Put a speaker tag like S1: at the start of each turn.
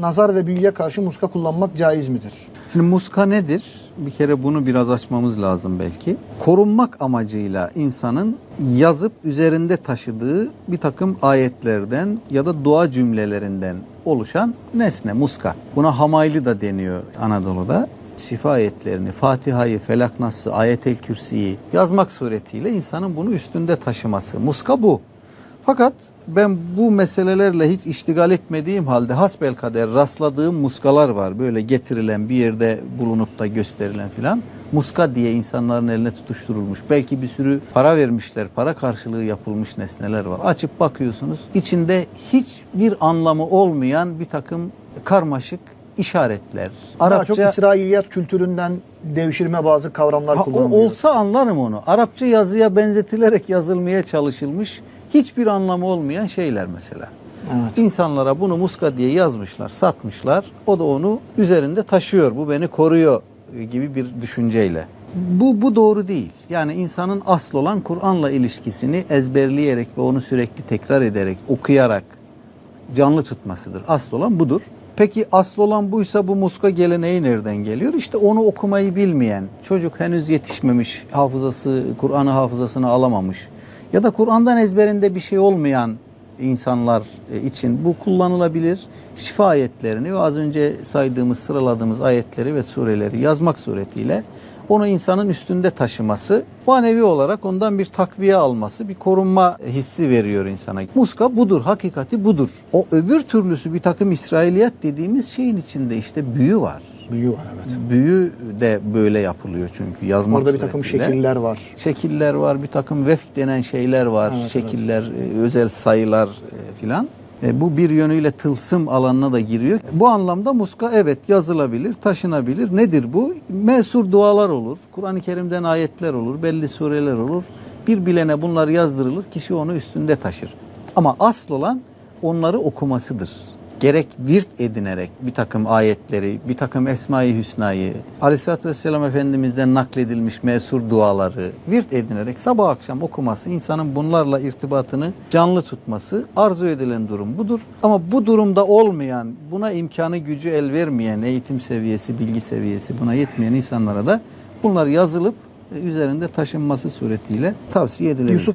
S1: nazar ve büyüye karşı muska kullanmak caiz midir?
S2: Şimdi muska nedir? Bir kere bunu biraz açmamız lazım belki. Korunmak amacıyla insanın yazıp üzerinde taşıdığı bir takım ayetlerden ya da dua cümlelerinden oluşan nesne muska. Buna hamaylı da deniyor Anadolu'da. Şifa ayetlerini, Fatiha'yı, Felak Nas'ı, Ayetel Kürsi'yi yazmak suretiyle insanın bunu üstünde taşıması. Muska bu. Fakat ben bu meselelerle hiç iştigal etmediğim halde hasbelkader rastladığım muskalar var. Böyle getirilen bir yerde bulunup da gösterilen filan. Muska diye insanların eline tutuşturulmuş. Belki bir sürü para vermişler, para karşılığı yapılmış nesneler var. Açıp bakıyorsunuz içinde hiçbir anlamı olmayan bir takım karmaşık işaretler.
S1: Daha çok İsrailiyat kültüründen devşirme bazı kavramlar
S2: Ha,
S1: kullanılıyor.
S2: olsa anlarım onu. Arapça yazıya benzetilerek yazılmaya çalışılmış hiçbir anlamı olmayan şeyler mesela.
S1: Evet.
S2: İnsanlara bunu muska diye yazmışlar, satmışlar. O da onu üzerinde taşıyor. Bu beni koruyor gibi bir düşünceyle. Bu, bu doğru değil. Yani insanın asıl olan Kur'an'la ilişkisini ezberleyerek ve onu sürekli tekrar ederek, okuyarak canlı tutmasıdır. Asıl olan budur. Peki asıl olan buysa bu muska geleneği nereden geliyor? İşte onu okumayı bilmeyen, çocuk henüz yetişmemiş, hafızası, Kur'an'ı hafızasına alamamış ya da Kur'an'dan ezberinde bir şey olmayan insanlar e, için bu kullanılabilir. Şifa ayetlerini ve az önce saydığımız, sıraladığımız ayetleri ve sureleri yazmak suretiyle onu insanın üstünde taşıması, manevi olarak ondan bir takviye alması, bir korunma hissi veriyor insana. Muska budur, hakikati budur. O öbür türlüsü bir takım İsrailiyat dediğimiz şeyin içinde işte büyü var.
S1: Büyü var evet.
S2: Büyü de böyle yapılıyor çünkü yazmak
S1: Orada bir takım
S2: suretiyle.
S1: şekiller var.
S2: Şekiller var, bir takım vefk denen şeyler var,
S1: Evet,
S2: şekiller, e, özel sayılar e, filan. E, bu bir yönüyle tılsım alanına da giriyor. Bu anlamda muska evet yazılabilir, taşınabilir. Nedir bu? Mesur dualar olur, Kur'an-ı Kerim'den ayetler olur, belli sureler olur. Bir bilene bunlar yazdırılır, kişi onu üstünde taşır. Ama asıl olan onları okumasıdır gerek virt edinerek bir takım ayetleri, bir takım Esma-i Hüsna'yı, Aleyhisselatü Vesselam Efendimiz'den nakledilmiş mesur duaları virt edinerek sabah akşam okuması, insanın bunlarla irtibatını canlı tutması arzu edilen durum budur. Ama bu durumda olmayan, buna imkanı gücü el vermeyen, eğitim seviyesi, bilgi seviyesi buna yetmeyen insanlara da bunlar yazılıp e, üzerinde taşınması suretiyle tavsiye edilebilir.
S1: Yusuf